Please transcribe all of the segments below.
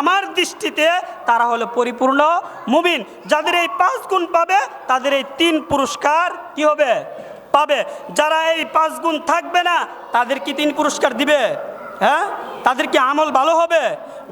আমার দৃষ্টিতে তারা হলো পরিপূর্ণ মুমিন। যাদের এই পাঁচ গুণ পাবে, তাদের এই তিন পুরস্কার কি হবে? পাবে। যারা এই পাঁচ গুণ থাকবে না, তাদের কি তিন পুরস্কার দিবে? হ্যাঁ? তাদের কি আমল ভালো হবে?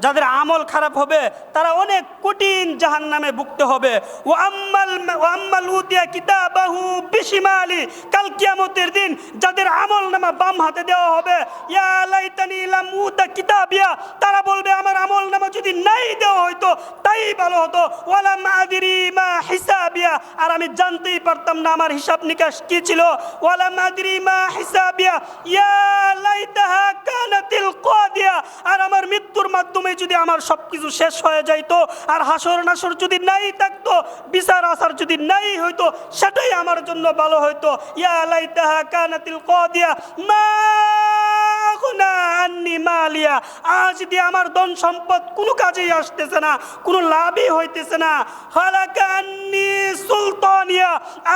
যাদের আমল খারাপ হবে, তারা অনেক কঠিন জাহান নামে ভুগতে হবে। ও আম্মাল ও আম্মাল উতিয়া কিতাবাহু বিশিমালি, কাল কিয়ামতের দিন যাদের আমল নামা বাম হাতে দেওয়া হবে, ইয়া লাইতানি লাম উতা কিতাবিয়া, তারা বলবে, আমার আমল নামা যদি নাই দেওয়া হয়তো তাই ভালো হতো। ওয়ালাম আদিরি মা হিসাবিয়া, আর আমি জানতেই পারতাম না আমার হিসাব নিকাশ কি ছিল। ওয়ালাম আদিরি মা হিসাবিয়া, ইয়া লাইতাহা কানাতিল কাদিয়া, আর আমার মৃত্যুর মাধ্যমে যদি আমার সব কিছু শেষ হয়ে যাইতো, আর হাসর নাসর যদি নাই থাকতো, বিচার আসার যদি নাই হইতো, সেটাই আমার জন্য ভালো হইতো। ইয়া লাইতাহা কানাতিল কদিয়া, মা মালিয়া, আজ দিয়ে আমার ধন সম্পদ কোনো কাজেই আসতেছে না, কোনো লাভই হইতেছে না। হালাকা আন্নি সুলতানিয়া,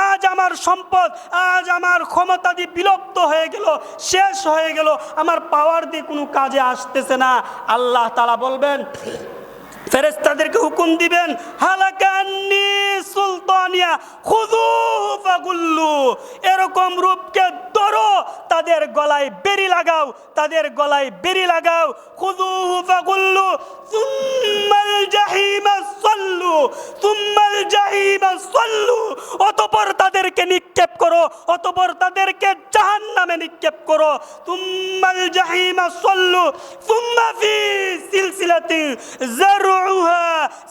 আজ আমার সম্পদ, আজ আমার ক্ষমতা দিয়ে বিলুপ্ত হয়ে গেল, শেষ হয়ে গেল, আমার পাওয়ার দিয়ে কোনো কাজে আসতেছে না। আল্লাহ তালা বলবেন ফেরেস্তাদেরকে হুকুম দিবেন হালাকান্নি সুলতানিয়া খুদু ফাগুল্লু এরকম রূপকে ধরো, তাদের গলায় বেরি লাগাও, তাদের গলায় বেরি লাগাও। খুদু ফাগুল্লু সুম্মাল জাহিমা সল্লু, সুম্মাল জাহিমা সল্লু। অতপর তাদেরকে নিক্ষেপ করো, অতপর তাদেরকে জাহান্নামে নিক্ষেপ করো। তুম্মাল জাহিমা সল্লু, সুম্মা ফি সিলসিলাতি জারউহা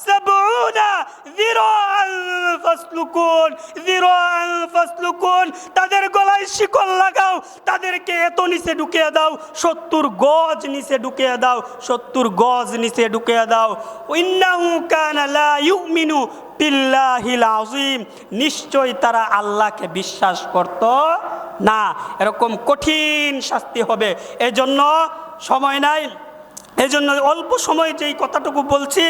সাবউনা যিরাআন ফাসলুকুন যিরাআন ফাসলুকুন। তাদের গলায় শিকল লাগাও, তাদেরকে এত নিচে ঢুকিয়ে দাও, সত্তর গজ নিচে ঢুকিয়ে দাও, সত্তর গজ নিচে ঢুকিয়ে দাও। ইন্নাহু আজিম নিশ্চয় তারা আল্লাহকে বিশ্বাস করত না। এরকম কঠিন শাস্তি হবে। এজন্য সময় নাই। এজন্য অল্প সময় যেই কথাটুকু বলছি,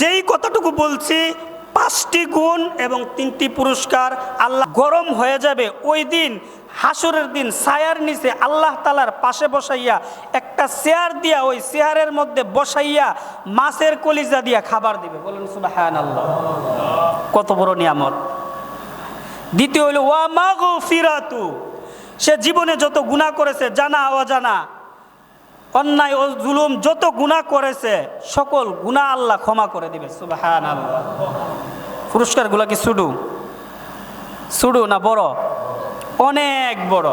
যেই কথাটুকু বলছি, পাঁচটি গুণ এবং তিনটি পুরস্কার আল্লাহ গরম হয়ে যাবে। ওই দিন হাসরের দিন ছায়ার নিচে আল্লাহ তালার পাশে বসাইয়া একটা চেয়ার দিয়া ওই চেয়ারের মধ্যে বসাইয়া মাছের কলিজা দিয়া খাবার দিবে। বলুন সুবাহান আল্লাহ কত বড় নিয়ামত। দ্বিতীয় হইল ওয়া মাগো ফিরাতু সে জীবনে যত গুণা করেছে, জানা অজানা, অন্যায় ও জুলুম যত গুণা করেছে, সকল গুণা আল্লাহ ক্ষমা করে দিবে সুবাহান আল্লাহ পুরস্কারগুলো কি সুডু সুডু না বড়? অনেক বড়।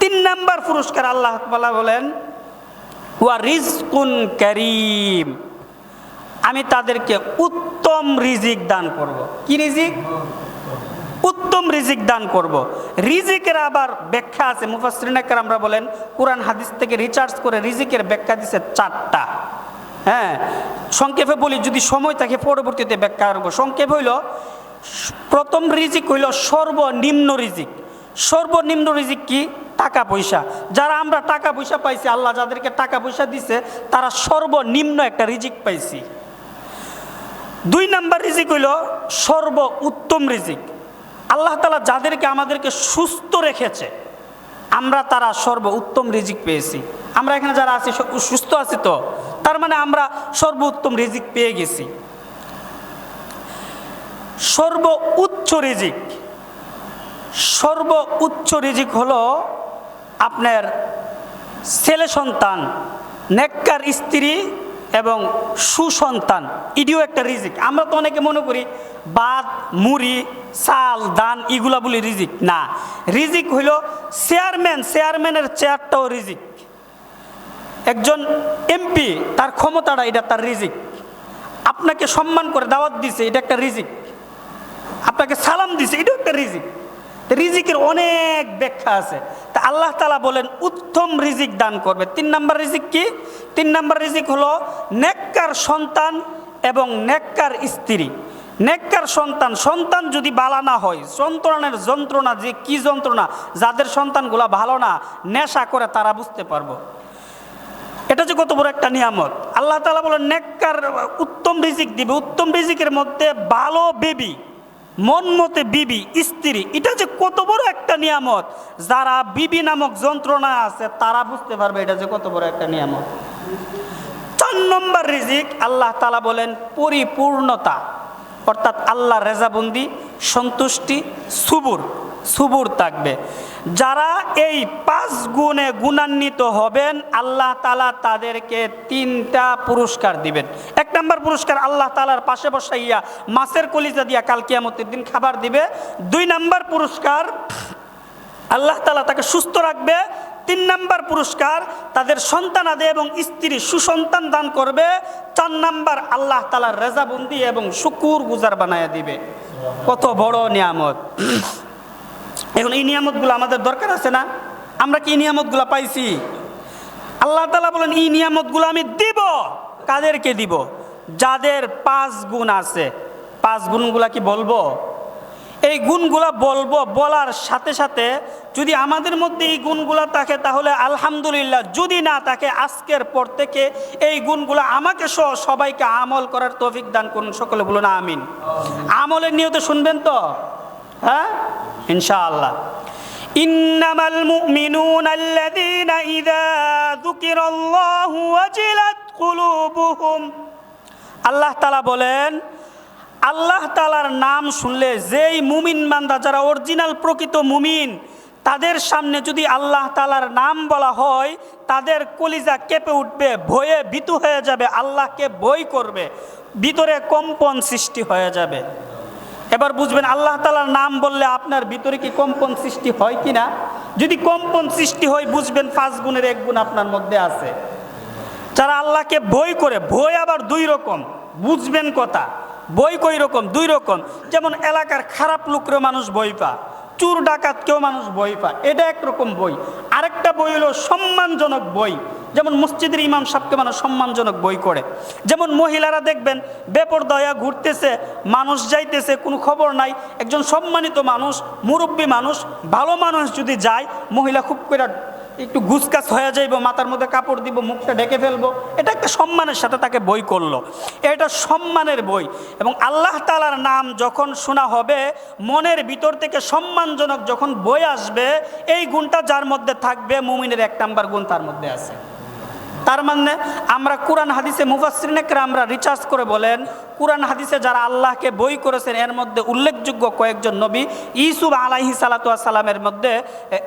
তিন নাম্বার পুরস্কার আল্লাহ বলেন, ওয়া রিজকুন করিম। আমি তাদেরকে উত্তম রিজিক দান করব। কি রিজিক? উত্তম রিজিক দান করব। রিজিকের আবার ব্যাখ্যা আছে মুফাসরিনাকার আমরা বলেন, কোরআন হাদিস থেকে রিচার্জ করে রিজিকের ব্যাখ্যা দিছে চারটা। হ্যাঁ সংক্ষেপে বলি, যদি সময় থাকে পরবর্তীতে ব্যাখ্যা করব। সংক্ষেপ হইল, প্রথম রিজিক হইল সর্বনিম্ন রিজিক। সর্বনিম্ন রিজিক কি? টাকা পয়সা। যারা আমরা টাকা পয়সা পাইছি, আল্লাহ যাদেরকে টাকা পয়সা দিছে, তারা সর্বনিম্ন একটা রিজিক পাইছি। দুই নাম্বার রিজিক হইল সর্ব উত্তম রিজিক। আল্লাহ তালা যাদেরকে আমাদেরকে সুস্থ রেখেছে, আমরা তারা সর্ব উত্তম রিজিক পেয়েছি। আমরা এখানে যারা আছি সুস্থ আছি তো, তার মানে আমরা সর্ব উত্তম রিজিক পেয়ে গেছি। সর্ব উচ্চ রিজিক সর্ব উচ্চ রিজিক হলো আপনার ছেলে সন্তান, নেককার স্ত্রী এবং সুসন্তান। এটিও একটা রিজিক। আমরা তো অনেকে মনে করি ভাত মুড়ি, চাল দান এগুলা বলি রিজিক। না, রিজিক হইল চেয়ারম্যান, চেয়ারম্যানের চেয়ারটাও রিজিক। একজন এমপি, তার ক্ষমতাটা এটা তার রিজিক। আপনাকে সম্মান করে দাওয়াত দিছে, এটা একটা রিজিক। আপনাকে সালাম দিছে, এটাও একটা রিজিক। রিজিকের অনেক ব্যাখ্যা আছে। তা আল্লাহ তালা বলেন, উত্তম রিজিক দান করবে। তিন নাম্বার রিজিক কি? তিন নাম্বার রিজিক হলো নেককার সন্তান এবং নেককার স্ত্রী। নেককার সন্তান সন্তান যদি বালা না হয় সন্তানের যন্ত্রণা যে কি যন্ত্রণা, যাদের সন্তানগুলা ভালো না, নেশা করে তারা বুঝতে পারব। এটা যে কত বড় একটা নিয়ামত। আল্লাহ তালা বলেন, নেককার উত্তম রিজিক দিবে। উত্তম রিজিকের মধ্যে ভালো বেবি মন মতে বিবি, স্ত্রী, এটা যে কত বড় একটা নিয়ামত। যারা বিবি নামক যন্ত্রণা আছে, তারা বুঝতে পারবে এটা যে কত বড় একটা নিয়ামত। চার নম্বর রিজিক, আল্লাহ তালা বলেন, পরিপূর্ণতা। অর্থাৎ আল্লাহ রেজাবন্দি, সন্তুষ্টি, সুবুর। সুবুর থাকবে। যারা এই পাঁচ গুণে গুণান্বিত হবেন, আল্লাহ তালা তাদেরকে তিনটা পুরস্কার দিবেন। এক নম্বর পুরস্কার আল্লাহ তালার পাশে বসাইয়া মাছের কলিজা দিয়া কাল কিয়ামতের দিন খাবার দিবে। দুই নম্বর পুরস্কার আল্লাহ তালা তাকে সুস্থ রাখবে। তিন নাম্বার পুরস্কার তাদের সন্তান আদে এবং স্ত্রী সুসন্তান দান করবে। চার নাম্বার আল্লাহ তালার রেজাবন্দি এবং শুকুর গুজার বানায় দিবে। কত বড় নিয়ামত। এখন এই নিয়ামতগুলো আমাদের দরকার আছে না? আমরা কি নিয়ামতগুলো পাইছি? আল্লাহ তালা বলেন, এই নিয়ামতগুলো আমি দিব। কাদেরকে দিব? যাদের পাঁচ গুণ আছে। পাঁচ গুণগুলা কি বলব? এই গুণগুলা বলব, বলার সাথে সাথে যদি আমাদের মধ্যে এই গুণগুলা থাকে, তাহলে আলহামদুলিল্লাহ, যদি না থাকে, আজকের পর থেকে এই গুণগুলা আমাকে সহ সবাইকে আমল করার তৌফিক দান করুন, সকলে বলুন আমিন। আমলের নিয়ত শুনবেন তো? হ্যাঁ ইনশাআল্লাহ إنما المؤمنون الذين إذا ذكر الله وجلت قلوبهم আল্লাহ তালা বলেন আল্লাহ তালার নাম শুনলে যেই মুমিন মান্দা যারা অরিজিনাল প্রকৃত মুমিন তাদের সামনে যদি আল্লাহ তালার নাম বলা হয় তাদের কলিজা কেঁপে উঠবে ভয়ে ভীতু হয়ে যাবে আল্লাহকে বই করবে ভিতরে কম্পন সৃষ্টি হয়ে যাবে এবার বুঝবেন আল্লাহ তালার নাম বললে আপনার ভিতরে কি কম্পন সৃষ্টি হয় কি না যদি কম্পন সৃষ্টি হয়, বুঝবেন পাঁচ গুণের এক গুণ আপনার মধ্যে আছে। যারা আল্লাহকে বই করে বই আবার দুই রকম। বুঝবেন কথা বই কই রকম? দুই রকম। যেমন এলাকার খারাপ লোকরে মানুষ বই পা চুর ডাকাত কেউ মানুষ বই পা এটা একরকম বই আরেকটা বই হলো সম্মানজনক বই যেমন মসজিদের ইমাম সাহেবকে মানুষ সম্মানজনক বই করে। যেমন মহিলারা দেখবেন, বেপরদয়া ঘুরতেছে, মানুষ যাইতেছে, কোনো খবর নাই। একজন সম্মানিত মানুষ, মুরব্বী মানুষ, ভালো মানুষ যদি যায়, মহিলা খুব করে একটু গুসকাস হয়ে যাইব, মাথার মধ্যে কাপড় দিব, মুখটা ঢেকে ফেলব। এটা একটা সম্মানের সাথে তাকে বই করল। এটা সম্মানের বই। এবং আল্লাহ তালার নাম যখন শোনা হবে, মনের ভিতর থেকে সম্মানজনক যখন বই আসবে, এই গুণটা যার মধ্যে থাকবে, মুমিনের এক নাম্বার গুণ তার মধ্যে আছে। তার মানে আমরা কোরআন হাদিসে মুফাসরিনেকরা আমরা রিচার্জ করে বলেন, কোরআন হাদিসে যারা আল্লাহকে বই করেছেন, এর মধ্যে উল্লেখযোগ্য কয়েকজন নবী ইসুব আলাহি সালাতু সালামের মধ্যে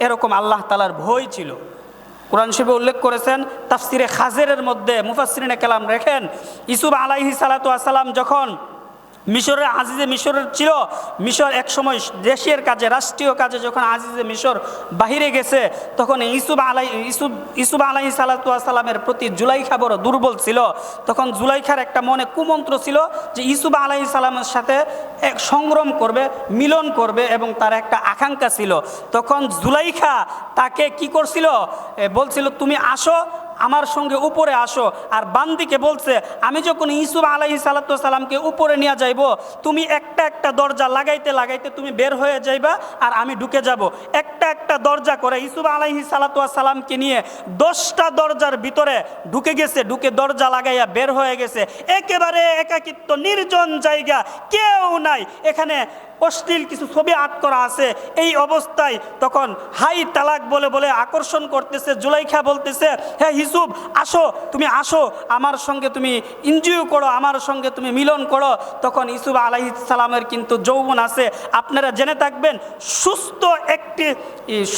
এরকম আল্লাহ তালার ভয় ছিল। কোরআন শিবে উল্লেখ করেছেন, তাফসিরে খাজেরের মধ্যে মুফাসরিনে কালাম রেখেন ইসুফ আলাইহি সালাতু আসালাম যখন মিশরের আজিজে মিশরের ছিল। মিশর একসময় দেশের কাজে, রাষ্ট্রীয় কাজে যখন আজিজে মিশর বাহিরে গেছে, তখন ইসুব আলাই ইসুব ইসুব আলাই সালাতামের প্রতি জুলাইখা বড় দুর্বল ছিল। তখন জুলাইখার একটা মনে কুমন্ত্র ছিল যে ইসুব আলাই সালামের সাথে এক সংগ্রাম করবে, মিলন করবে এবং তার একটা আকাঙ্ক্ষা ছিল। তখন জুলাইখা তাকে কি করছিল? বলছিল, তুমি আসো আমার সঙ্গে উপরে আসো। আর বান্দিকে বলছে, আমি যখন ইসুফ আলাহি সালাতামকে উপরে নিয়ে যাইব, তুমি একটা একটা দরজা লাগাইতে লাগাইতে তুমি বের হয়ে যাইবা আর আমি ঢুকে যাব। একটা একটা দরজা করে ইসুফ আলাহি সালাতামকে নিয়ে দশটা দরজার ভিতরে ঢুকে গেছে, ঢুকে দরজা লাগাইয়া বের হয়ে গেছে। একেবারে একাকিত্ব, নির্জন জায়গা, কেউ নাই। এখানে অশ্লীল কিছু ছবি আট করা আছে। এই অবস্থায় তখন হাই তালাক বলে বলে আকর্ষণ করতেছে, জুলাইখা বলতেছে হ্যাঁ হিসুব আসো, তুমি আসো, আমার সঙ্গে তুমি এনজয় করো, আমার সঙ্গে তুমি মিলন করো। তখন ইসুফ সালামের কিন্তু যৌবন আছে। আপনারা জেনে থাকবেন, সুস্থ একটি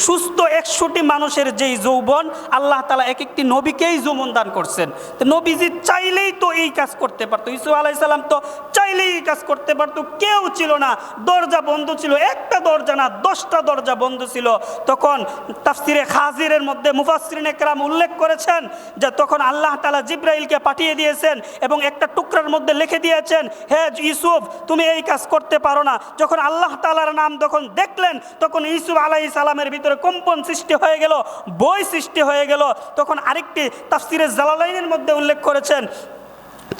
সুস্থ একশোটি মানুষের যেই যৌবন, আল্লাহ তালা এক একটি নবীকেই যৌবন দান করছেন। তো নবীজি চাইলেই তো এই কাজ করতে পারতো। ইসুফ সাল্লাম তো চাইলেই এই কাজ করতে পারতো। কেউ ছিল না, দরজা বন্ধ ছিল, একটা দরজা না, দশটা দরজা বন্ধ ছিল। তখন তাফসিরে খাজিরের মধ্যে মুফাসরিন একরাম উল্লেখ করেছেন, যে তখন আল্লাহ তালা জিব্রাইলকে পাঠিয়ে দিয়েছেন এবং একটা টুকরার মধ্যে লিখে দিয়েছেন, হে ইউসুফ, তুমি এই কাজ করতে পারো না। যখন আল্লাহ তালার নাম যখন দেখলেন, তখন ইউসুফ আলাই সালামের ভিতরে কম্পন সৃষ্টি হয়ে গেল, বই সৃষ্টি হয়ে গেল। তখন আরেকটি তাফসিরে জালালাইনের মধ্যে উল্লেখ করেছেন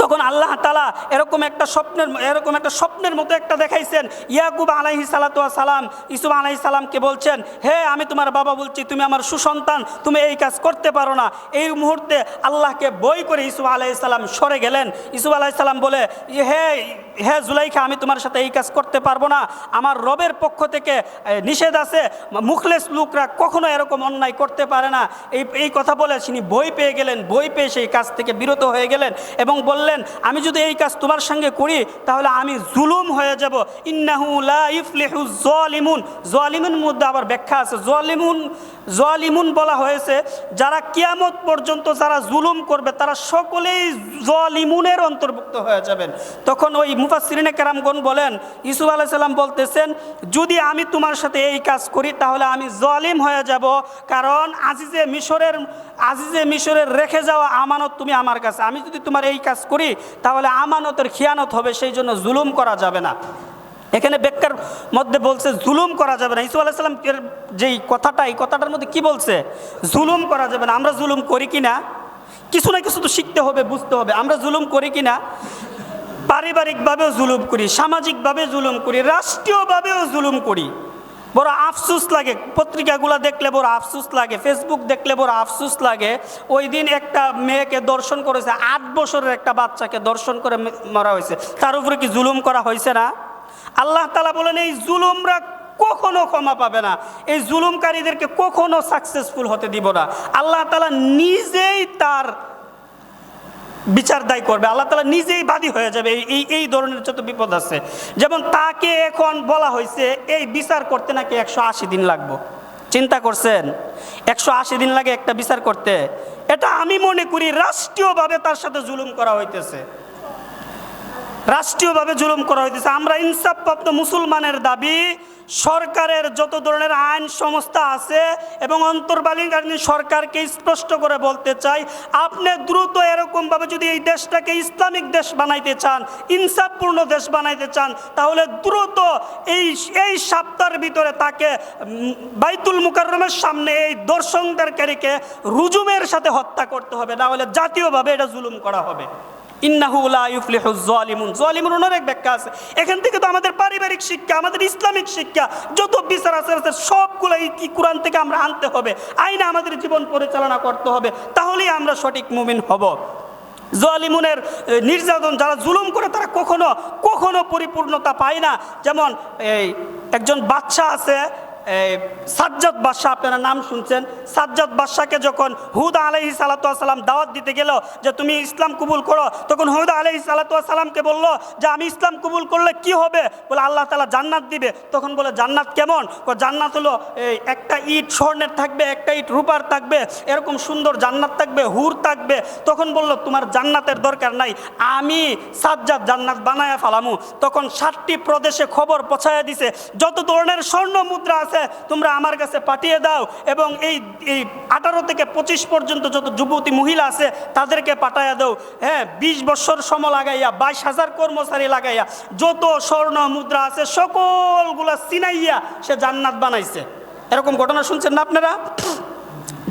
তখন আল্লাহ তালা এরকম একটা স্বপ্নের, এরকম একটা স্বপ্নের মতো একটা দেখাইছেন। ইয়াকুব আলাইহি সালাতু সালাম ইসুফ আলাইহি সালামকে বলছেন, হে, আমি তোমার বাবা বলছি, তুমি আমার সুসন্তান, তুমি এই কাজ করতে পারো না। এই মুহূর্তে আল্লাহকে বই করে ইসুফ আলাইহি সালাম সরে গেলেন। ইসুফ আলাইহি সালাম বলে, হে হে জুলাইখা, আমি তোমার সাথে এই কাজ করতে পারব না। আমার রবের পক্ষ থেকে নিষেধ আছে। মুখলেস লোকরা কখনো এরকম অন্যায় করতে পারে না। এই এই কথা বলে তিনি বই পেয়ে গেলেন। বই পেয়ে সেই কাজ থেকে বিরত হয়ে গেলেন এবং বললেন আমি যদি এই কাজ তোমার সঙ্গে করি, তাহলে আমি জুলুম হয়ে যাব। ইন্নাহু লা ইফলিহু জালিমুন। জালিমুন মধ্যে আবার ব্যাখ্যা আছে। জালিমুন জালিমুন বলা হয়েছে, যারা কিয়ামত পর্যন্ত যারা জুলুম করবে, তারা সকলেই জালিমুনের অন্তর্ভুক্ত হয়ে যাবেন। তখন ওই মুফাসসিরিনে কেরামগণ বলেন ইসুফ আলাইহিস সালাম বলতেছেন, যদি আমি তোমার সাথে এই কাজ করি, তাহলে আমি জালিম হয়ে যাব। কারণ আজিজে মিশরের আজিজে মিশরের রেখে যাওয়া আমানত তুমি আমার কাছে। আমি যদি তোমার এই কাজ করি তাহলে আমানতের খিয়ানত হবে, সেই জন্য জুলুম করা যাবে না। এখানে বেকার মধ্যে বলছে, জুলুম করা যাবে না। ইসু আলাইসাল্লাম যেই কথাটা, এই কথাটার মধ্যে কি বলছে? জুলুম করা যাবে না। আমরা জুলুম করি কি না কিছু না কিছু তো শিখতে হবে, বুঝতে হবে। আমরা জুলুম করি কি না পারিবারিকভাবেও জুলুম করি সামাজিকভাবে জুলুম করি, রাষ্ট্রীয়ভাবেও জুলুম করি। বড় আফসুস লাগে। পত্রিকাগুলো দেখলে বড় আফসুস লাগে ফেসবুক দেখলে বড় আফসুস লাগে। ওই দিন একটা মেয়েকে দর্শন করেছে, আট বছরের একটা বাচ্চাকে দর্শন করে মারা হয়েছে। তার উপরে কি জুলুম করা হয়েছে না? আল্লাহ তালা বলেন, এই জুলুমরা কখনো ক্ষমা পাবে না। এই জুলুমকারীদেরকে কখনো সাকসেসফুল হতে দিব না। আল্লাহ তালা নিজেই তার বিচার দায় করবে। আল্লাহ তালা নিজেই বাদী হয়ে যাবে। এই- এই ধরনের যত বিপদ আছে। যেমন তাকে এখন বলা হয়েছে, এই বিচার করতে নাকি একশো আশি দিন লাগবো? চিন্তা করছেন? একশো আশি দিন লাগে একটা বিচার করতে? এটা আমি মনে করি রাষ্ট্রীয়ভাবে তার সাথে জুলুম করা হইতেছে। রাষ্ট্রীয়ভাবে জুলুম করা হইতেছে। আমরা ইনসাফপ্রাপ্ত মুসলমানের দাবি সরকারের যত ধরনের আইন সংস্থা আছে এবং অন্তর্বালীকালীন সরকারকে স্পষ্ট করে বলতে চাই, আপনি দ্রুত এরকমভাবে যদি এই দেশটাকে ইসলামিক দেশ বানাইতে চান, ইনসাফপূর্ণ দেশ বানাইতে চান, তাহলে দ্রুত এই এই সপ্তাহের ভিতরে তাকে বাইতুল মুকাররমের সামনে এই দর্শনদারকারীকে রুজুমের সাথে হত্যা করতে হবে, না হলে জাতীয়ভাবে এটা জুলুম করা হবে। অনেক ব্যাখ্যা আছে। এখান থেকে তো আমাদের পারিবারিক শিক্ষা, আমাদের ইসলামিক শিক্ষা, যত বিচার আছে থেকে আমরা আনতে হবে। আইনে আমাদের জীবন পরিচালনা করতে হবে। তাহলেই আমরা সঠিক মুমিন হব। জলিমুনের নির্যাতন যারা জুলুম করে, তারা কখনো কখনো পরিপূর্ণতা পায় না। যেমন, এই, একজন বাচ্চা আছে সাজ্জাদ বাদশাহ, আপনারা নাম শুনছেন। সাজ্জাদ বাদশাহকে যখন হুদা আলহি সালাতাম দাওয়াত দিতে গেল যে তুমি ইসলাম কবুল করো, তখন হুদা আলহি সালাতামকে বলল যে, আমি ইসলাম কবুল করলে কি হবে? বলে আল্লাহ তালা জান্নাত দিবে। তখন বলে, জান্নাত কেমন? জান্নাত হলো এই একটা ইট, স্বর্ণের থাকবে, একটা ইট রূপার থাকবে, এরকম সুন্দর জান্নাত থাকবে, হুর থাকবে। তখন বলল, তোমার জান্নাতের দরকার নাই, আমি সাজ্জাদ জান্নাত বানায়া ফালামু। তখন ষাটটি প্রদেশে খবর পৌঁছায় দিছে, যত ধরনের স্বর্ণ মুদ্রা আছে তোমরা আমার কাছে পাঠিয়ে দাও এবং এই এই আঠারো থেকে পঁচিশ পর্যন্ত যত যুবতী মহিলা আছে, তাদেরকে পাঠাইয়া দাও। হ্যাঁ বিশ বছর সম লাগাইয়া, বাইশ হাজার কর্মচারী লাগাইয়া, যত স্বর্ণ মুদ্রা আছে, সকলগুলা সিনাইয়া সে জান্নাত বানাইছে। এরকম ঘটনা শুনছেন না আপনারা?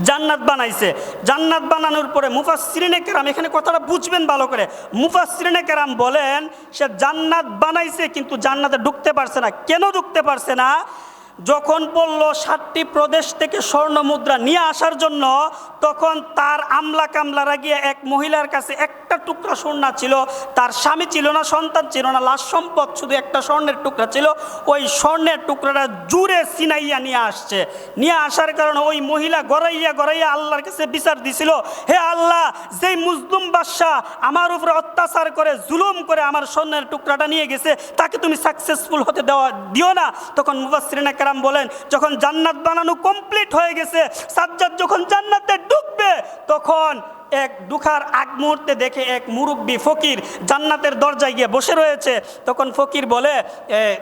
জান্নাত বানাইছে। জান্নাত বানানোর পরে মুফাসসিরিনে কেরাম, এখানে কথাটা বুঝবেন ভালো করে। মুফাসসিরিনে কেরাম বলেন, সে জান্নাত বানাইছে, কিন্তু জান্নাতে ঢুকতে পারছে না। কেন ঢুকতে পারছে না? যখন বলল, সাতটি প্রদেশ থেকে স্বর্ণ মুদ্রা নিয়ে আসার জন্য, তখন তার আমলা কামলারা গিয়ে এক মহিলার কাছে একটা টুকরা স্বর্ণা ছিল। তার স্বামী ছিল না, সন্তান ছিল না, লাশ সম্পদ শুধু একটা স্বর্ণের টুকরা ছিল। ওই স্বর্ণের টুকরাটা জুড়ে সিনাইয়া নিয়ে আসছে। নিয়ে আসার কারণে ওই মহিলা গড়াইয়া গড়াইয়া আল্লাহর কাছে বিচার দিছিল, হে আল্লাহ, যেই মুসলুম বাদশাহ আমার উপরে অত্যাচার করে, জুলুম করে আমার স্বর্ণের টুকরাটা নিয়ে গেছে, তাকে তুমি সাকসেসফুল হতে দেওয়া, দিও না। তখন মুবাসরিনা কারাম বলেন যখন জান্নাত বানানো কমপ্লিট হয়ে গেছে সাজ্জাদ যখন জান্নাতে ঢুকবে তখন এক দুখার আগ মুহূর্তে দেখে এক মুরব্বী ফকির জান্নাতের দরজায় গিয়ে বসে রয়েছে। তখন ফকির বলে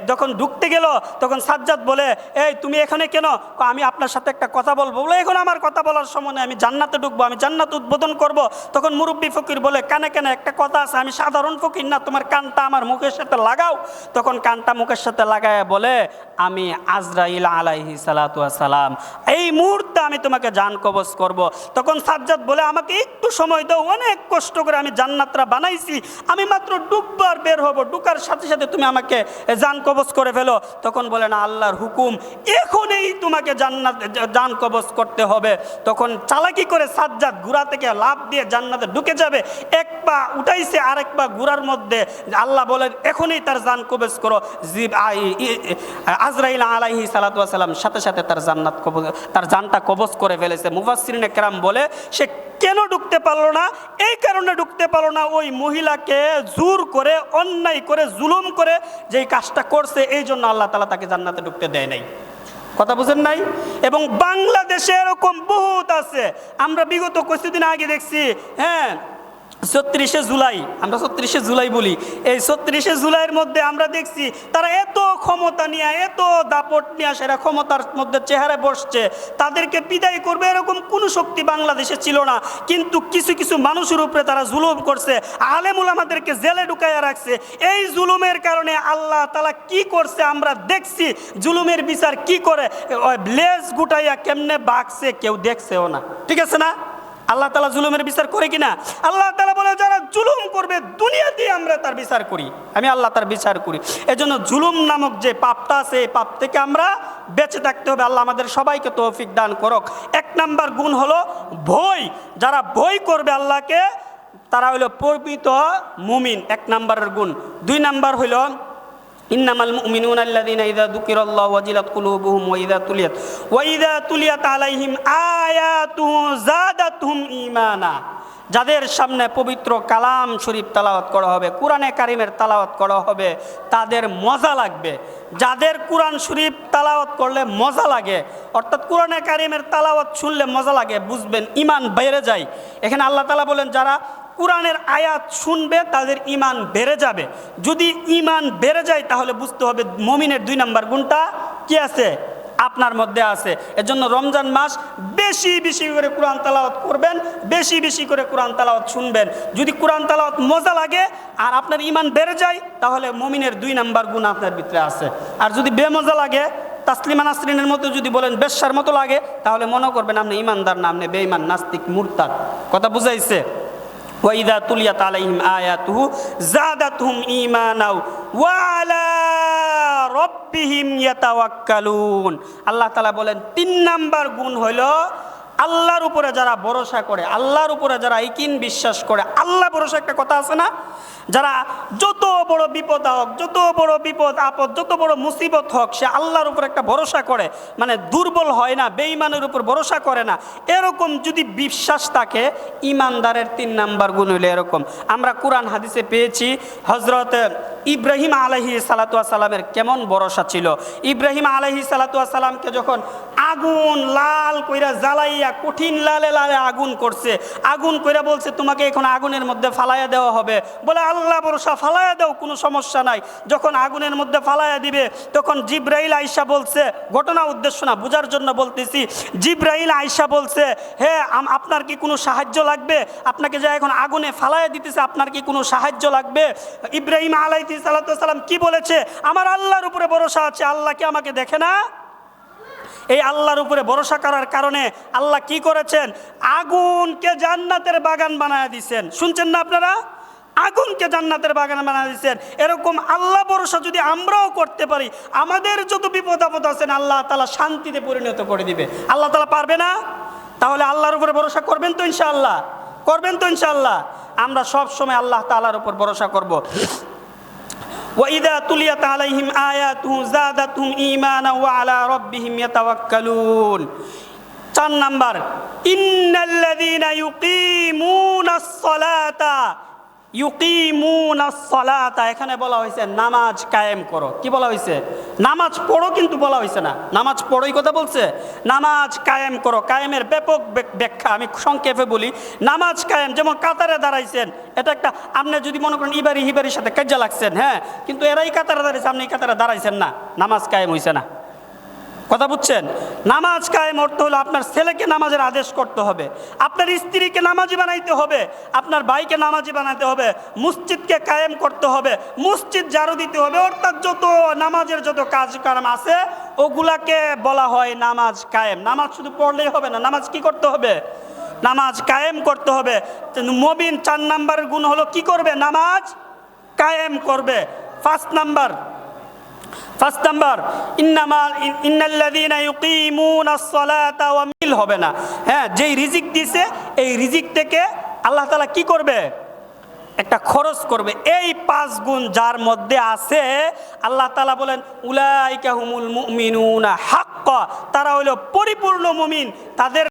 যখন ঢুকতে গেল, তখন সাজ্জাদ বলে, এই, তুমি এখানে কেন? আমি আপনার সাথে একটা কথা বলব। বলে, এখন আমার কথা বলার সময় আমি জান্নাতে ঢুকবো, আমি জান্নাত উদ্বোধন করব। তখন মুরব্বী ফকির বলে, কানে কানে একটা কথা আছে, আমি সাধারণ ফকির না, তোমার কানটা আমার মুখের সাথে লাগাও। তখন কানটা মুখের সাথে লাগায় বলে, আমি আজরাইল আলাইহি সালাম এই মুহূর্তে আমি তোমাকে জান কবজ করব। তখন সাজ্জাদ বলে, আমাকে একটু সময় দাও, অনেক কষ্ট করে আমি জান্নাতরা বানাইছি। আমি মাত্র ডুববার বের হব, ডুকার সাথে সাথে তুমি আমাকে জান কবজ করে ফেলো। তখন বলে, না, আল্লাহর হুকুম, এখনই তোমাকে জান্নাত জান কবজ করতে হবে। তখন চালাকি করে সাজ্জাদ গুড়া থেকে লাভ দিয়ে জান্নাতে ঢুকে যাবে। এক পা উঠাইছে, আরেক পা গুড়ার মধ্যে। আল্লাহ বলেন, এখনই তার জান কবজ করো। জিব আজরাইল আলাইহি সালাতু সালাম সাথে সাথে তার জান্নাত কবজ, তার জানটা কবজ করে ফেলেছে। মুফাসসিরিনে কেরাম বলে, সে কেন ঢুকতে পারল না? এই কারণে ঢুকতে পারল না। ওই মহিলাকে জোর করে, অন্যায় করে, জুলুম করে যেই কাজটা করছে, এই জন্য আল্লাহ তালা তাকে জান্নাতে ঢুকতে দেয় নাই। কথা বুঝেন নাই? এবং বাংলাদেশে এরকম বহুত আছে। আমরা বিগত কিছুদিন আগে দেখছি হ্যাঁ ছত্রিশে জুলাই, আমরা ছত্রিশে জুলাই বলি, এই ছত্রিশে জুলাইয়ের মধ্যে আমরা দেখছি তারা এত ক্ষমতা নিয়ে, এত দাপট নিয়ে সেরা ক্ষমতার মধ্যে চেহারা বসছে, তাদেরকে বিদায় করবে এরকম কোনো শক্তি বাংলাদেশে ছিল না। কিন্তু কিছু কিছু মানুষের উপরে তারা জুলুম করছে, আলেমুল আমাদেরকে জেলে ঢুকাইয়া রাখছে। এই জুলুমের কারণে আল্লাহ তালা কি করছে আমরা দেখছি, জুলুমের বিচার কি করে লেজ গুটাইয়া কেমনে বাগছে কেউ দেখছেও না। ঠিক আছে না? আল্লাহ তালা জুলুমের বিচার করে কিনা? আল্লাহ তালা বলে, যারা জুলুম করবে দুনিয়াতে আমরা তার বিচার করি। আমি আল্লাহ তার বিচার করি। এজন্য জুলুম নামক যে পাপটা আছে, এই পাপ থেকে আমরা বেঁচে থাকতে হবে। আল্লাহ আমাদের সবাইকে তৌফিক দান করক। এক নাম্বার গুণ হলো ভয়। যারা ভয় করবে আল্লাহকে, তারা হইল পবিত মুমিন। এক নাম্বারের গুণ। দুই নাম্বার হইল ইন্নামাল মুমিনুন আল্লাযীনা ইযা যুকিরাল্লাহু ওয়াজিলাত কুলুবুহুম ওয়া ইযা তুলিয়াত। ওয়া ইযা তুলিয়াত আলাইহিম আয়াতুহু যাদাতুহুম ঈমানা। যাদের সামনে পবিত্র কালাম শরীফ তালাওয়াত করা হবে, কোরআনে কারিমের তালাওয়াত করা হবে, তাদের মজা লাগবে। যাদের কোরআন শরীফ তালাওয়াত করলে মজা লাগে, অর্থাৎ কোরআনে কারিমের তালাওয়াত শুনলে মজা লাগে, বুঝবেন ইমান বেড়ে যায়। এখানে আল্লাহ তালা বলেন, যারা কোরআনের আয়াত শুনবে, তাদের ইমান বেড়ে যাবে। যদি ইমান বেড়ে যায়, তাহলে বুঝতে হবে মমিনের দুই নাম্বার গুণটা কি আছে? আপনার মধ্যে আছে। এজন্য রমজান মাস বেশি বেশি করে কোরআন তালাওয়াত করবেন, বেশি বেশি করে কোরআন তালাওয়াত শুনবেন। যদি কোরআন তালাওয়াত মজা লাগে আর আপনার ইমান বেড়ে যায়, তাহলে মমিনের দুই নাম্বার গুণ আপনার ভিতরে আছে। আর যদি বেমজা লাগে, তাসলিমা নাসরিনের মতো যদি বলেন বেশ্যার মতো লাগে, তাহলে মনে করবেন আপনি ইমানদার না, আপনি বেঈমান, নাস্তিক, মুরতাদ। কথা বুঝাইছে? ওয়াইদা তুলিয়াত আলাইহিম আয়াতুহু জাদাতহুম ঈমানাও ওয়া রাব্বিহিম ইয়াতাওয়াক্কালুন। আল্লাহ তালা বলেন তিন নাম্বার গুণ হলো আল্লাহর উপরে যারা ভরসা করে, আল্লাহর উপরে যারা ইকিন বিশ্বাস করে, আল্লাহ ভরসা একটা কথা আছে না? যারা যত বড় বিপদ হোক, যত বড় বিপদ, আপদ, যত বড় মুসিবত হোক, সে আল্লাহর উপর একটা ভরসা করে। মানে দুর্বল হয় না, বেঈমানের উপর ভরসা করে না। এরকম যদি বিশ্বাস থাকে ইমানদারের তিন নাম্বার গুণ হইলে এরকম। আমরা কোরআন হাদিসে পেয়েছি হজরত ইব্রাহিম আলহি সালামের কেমন ভরসা ছিল? ইব্রাহিম আলহি সালামকে যখন আগুন লাল কইরা জ্বালাইয়া কঠিন লালে লালে আগুন করছে। আগুন করে বলছে, তোমাকে এখন আগুনের মধ্যে ফালাইয়া দেওয়া হবে। বলে, আল্লাহ ভরসা, ফালাইয়া দাও, কোনো সমস্যা নাই। যখন আগুনের মধ্যে ফালাইয়া দিবে, তখন জিব্রাইল আইসা বলছে, ঘটনা, উদ্দেশ্য না, বোঝার জন্য বলতেছি, জিব্রাইল আইসা বলছে, হে আপনার কি কোনো সাহায্য লাগবে? আপনাকে যে এখন আগুনে ফালাইয়া দিতেছে, আপনার কি কোনো সাহায্য লাগবে? ইব্রাহিম আলাইহি সালাম কি বলেছে? আমার আল্লাহর উপরে ভরসা আছে, আল্লাহ কি আমাকে দেখে না? এই আল্লাহর উপরে ভরসা করার কারণে আল্লাহ কি করেছেন? আগুনকে জান্নাতের বাগান বানায় দিছেন। শুনছেন না আপনারা? আগুনকে জান্নাতের বাগান বানায় দিচ্ছেন এরকম আল্লাহ ভরসা যদি আমরাও করতে পারি, আমাদের যত বিপদ আপদ আছেন আল্লাহ তালা শান্তিতে পরিণত করে দিবে। আল্লাহ তালা পারবে না? তাহলে আল্লাহর উপরে ভরসা করবেন তো ইনশাআল্লাহ। করবেন তো ইনশাআল্লাহ। আমরা সব সময় আল্লাহ তালার উপর ভরসা করব। وإذا تليت عليهم آياته زادتهم إيمانا وعلى ربهم يتوكلون চার নাম্বার ইন্নাল্লাযীনা ইউকিমুনাস সালাতা এখানে বলা হয়েছে নামাজ কায়েম করো। কি বলা হয়েছে? নামাজ পড়ো কিন্তু বলা হয়েছে না। নামাজ পড়োই কথা বলছে? নামাজ কায়েম করো। কায়েমের ব্যাপক ব্যাখ্যা, আমি সংক্ষেপে বলি। নামাজ কায়েম, যেমন কাতারে দাঁড়াইছেন, এটা একটা আপনি যদি মনে করেন ইবারি হিবারির সাথে কাজা লাগছেন হ্যাঁ? কিন্তু এরাই কাতারে দাঁড়াইছে, আপনি কাতারে দাঁড়াইছেন না। নামাজ কায়েম হয়েছে না। কথা বুঝছেন? নামাজ কায়েম অর্থ হলো আপনার ছেলেকে নামাজের আদেশ করতে হবে, আপনার স্ত্রীকে নামাজি বানাইতে হবে, আপনার ভাইকে নামাজি বানাতে হবে, মসজিদকে কায়েম করতে হবে, মসজিদ জারু দিতে হবে, অর্থাৎ যত নামাজের যত কাজকর্ম আছে, ওগুলাকে বলা হয় নামাজ কায়েম। নামাজ শুধু পড়লেই হবে না, নামাজ কি করতে হবে? নামাজ কায়েম করতে হবে। মবিন চার নাম্বারের গুণ হলো কি করবে? নামাজ কায়েম করবে। ফার্স্ট নাম্বার ফার্স্ট নাম্বার ইন্নামাল ইন্নাল্লাযীনা ইউকিমুনাস সালাতা ওয়া মিল হবে না। হ্যাঁ যেই রিজিক দিছে, এই রিজিক থেকে আল্লাহ তাআলা কি করবে? একটা খরচ করবে। এই পাঁচ গুণ যার মধ্যে আছে, আল্লাহ তাআলা বলেন, উলাইকা হুমুল মুমিনুনা হাক্কা তারা হলো পরিপূর্ণ মুমিন। তাদের